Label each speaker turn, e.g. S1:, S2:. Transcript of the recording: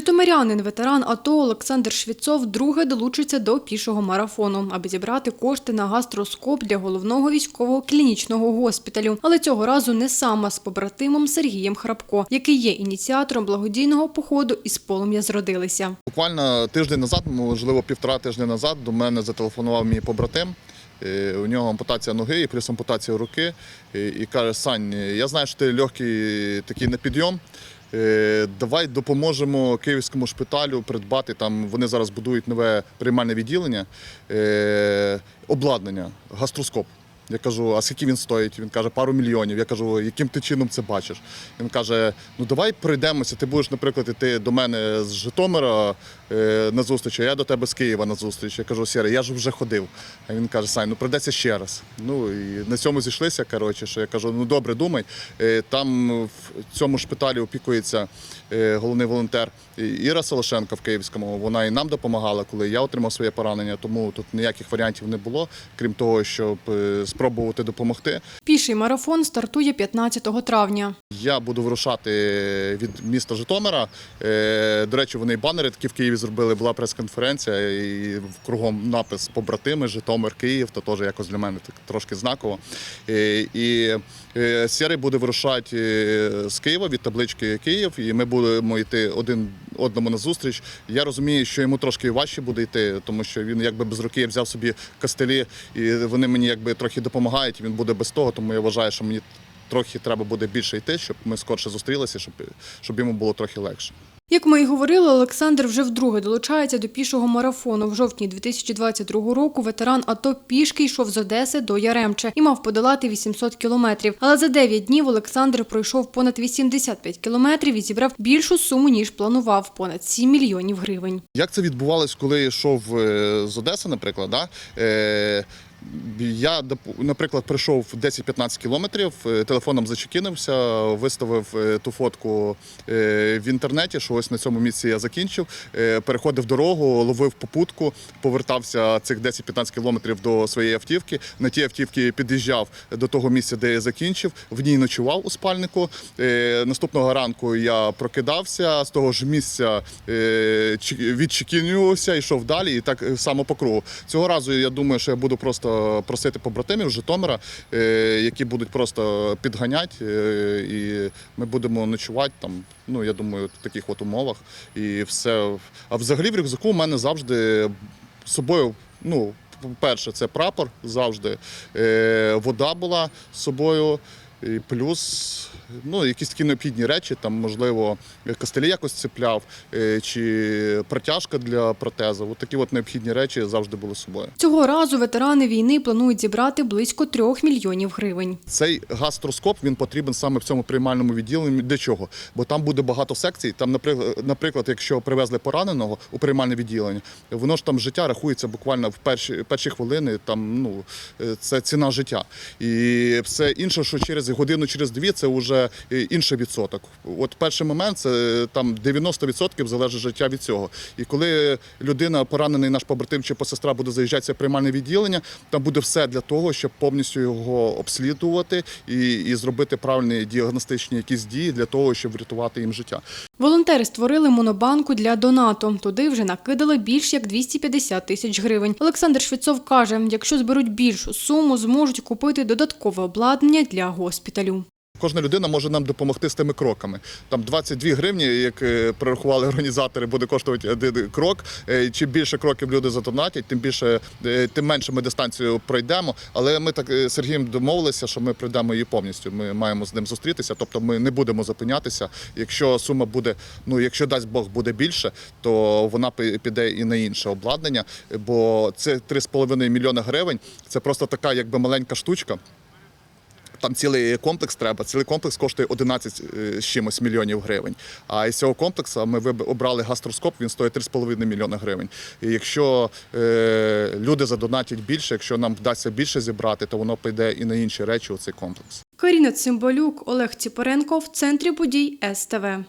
S1: Житомирянин, ветеран АТО Олександр Швіцов друге долучиться до пішого марафону, аби зібрати кошти на гастроскоп для головного військового клінічного госпіталю. Але цього разу не сам, а з побратимом Сергієм Храпко, який є ініціатором благодійного походу із полум'я зродилися.
S2: Буквально тиждень назад, можливо, півтора тижня назад, до мене зателефонував мій побратим. Е, У нього ампутація ноги і плюс ампутація руки. І- І каже: Сань, я знаю, що ти легкий такий на підйом. Е, Давай допоможемо київському шпиталю придбати там. Вони зараз будують нове приймальне відділення, е, обладнання, гастроскоп. Я кажу, а скільки він стоїть? Він каже, пару мільйонів. Я кажу, яким ти чином це бачиш? Він каже: ну давай пройдемося. Ти будеш, наприклад, іти до мене з Житомира на зустріч, а я до тебе з Києва на зустріч. Я кажу, Сєре, я ж вже ходив. А він каже, Сань, ну прийдеться ще раз. Ну і на цьому зійшлися. Коротше, що я кажу, ну добре, думай. Е, Там в цьому шпиталі опікується е, головний волонтер Іра Солошенко в Київському. Вона і нам допомагала, коли я отримав своє поранення. Тому тут ніяких варіантів не було, крім того, щоб е, спробувати допомогти.
S1: Піший марафон стартує 15 травня.
S2: Я буду вирушати від міста Житомира. Е, До речі, вони і банери такі в Києві зробили. Була прес-конференція і кругом напис Побратими, Житомир, Київ. То теж якось для мене так трошки знаково. Е, І е, Сєрий буде вирушати е, з Києва від таблички Київ, і ми будемо йти один одному на зустріч. Я розумію, що йому трошки важче буде йти, тому що він якби без руки взяв собі костелі, і вони мені якби трохи допомагають. Він буде без того, тому я вважаю, що мені трохи треба буде більше йти, щоб ми скорше зустрілися, щоб, щоб йому було трохи легше.
S1: Як ми і говорили, Олександр вже вдруге долучається до пішого марафону. В жовтні 2022 року ветеран АТО пішки йшов з Одеси до Яремче і мав подолати 800 кілометрів. Але за 9 днів Олександр пройшов понад 85 кілометрів і зібрав більшу суму, ніж планував – понад 7 мільйонів гривень.
S2: Як це відбувалось, коли йшов е, з Одеси, наприклад, да? Я, наприклад, прийшов 10-15 кілометрів, е, телефоном зачекінився, виставив е, ту фотку е, в інтернеті, що ось на цьому місці я закінчив, переходив дорогу, ловив попутку, повертався цих 10-15 кілометрів до своєї автівки. На тій автівці під'їжджав до того місця, де я закінчив, в ній ночував у спальнику. Наступного ранку я прокидався з того ж місця, відчекінювався, йшов далі і так само по кругу. Цього разу я думаю, що я буду просто просити побратимів Житомира, е, які будуть просто підганяти, е, і ми будемо ночувати там. Ну я думаю, в таких от умовах. І все. А взагалі в рюкзаку у мене завжди з собою. Ну, по-перше, це прапор завжди. Е, вода була з собою. І плюс ну, якісь такі необхідні речі, там, можливо, костелі якось цепляв, е, чи протяжка для протезу. От такі от необхідні речі завжди були з собою.
S1: Цього разу ветерани війни планують зібрати близько 3 мільйонів гривень.
S2: Цей гастроскоп він потрібен саме в цьому приймальному відділенні. Для чого? Бо там буде багато секцій. Там, наприклад, наприклад, якщо привезли пораненого у приймальне відділення, воно ж там життя рахується буквально в перші перші хвилини. Там ну е, це ціна життя. І все інше, що через годину, через дві, це вже е, інший відсоток. От перший момент це е, там 90% залежить життя від цього. І коли людина, поранений наш побратим чи посестра буде заїжджатися в приймальне відділення, там буде все для того, щоб повністю його обслідувати і, і зробити правильні діагностичні якісь дії для того, щоб врятувати їм життя.
S1: Волонтери створили монобанку для донату. Туди вже накидали більш як 250 тисяч гривень. Олександр Швецов каже, якщо зберуть більшу суму, зможуть купити додаткове обладнання для госпіталю.
S2: Кожна людина може нам допомогти з тими кроками. Там 22 гривні, як е, прорахували організатори, буде коштувати один крок. Е, Чим більше кроків люди задонатять, тим більше, е, тим менше ми дистанцію пройдемо. Але ми так з Сергієм домовилися, що ми пройдемо її повністю. Ми маємо з ним зустрітися, тобто ми не будемо зупинятися. Якщо сума буде, ну якщо дасть Бог буде більше, то вона піде і на інше обладнання. Бо це 3,5 мільйона гривень. Це просто така, якби маленька штучка. Там цілий комплекс треба. Цілий комплекс коштує 11 з чимось мільйонів гривень. А із цього комплексу ми обрали гастроскоп, він стоїть 3,5 мільйона гривень. І якщо е, люди задонатять більше, якщо нам вдасться більше зібрати, то воно піде і на інші речі у цей комплекс.
S1: Каріна Цимбалюк, Олег Ціпоренко в центрі подій СТВ.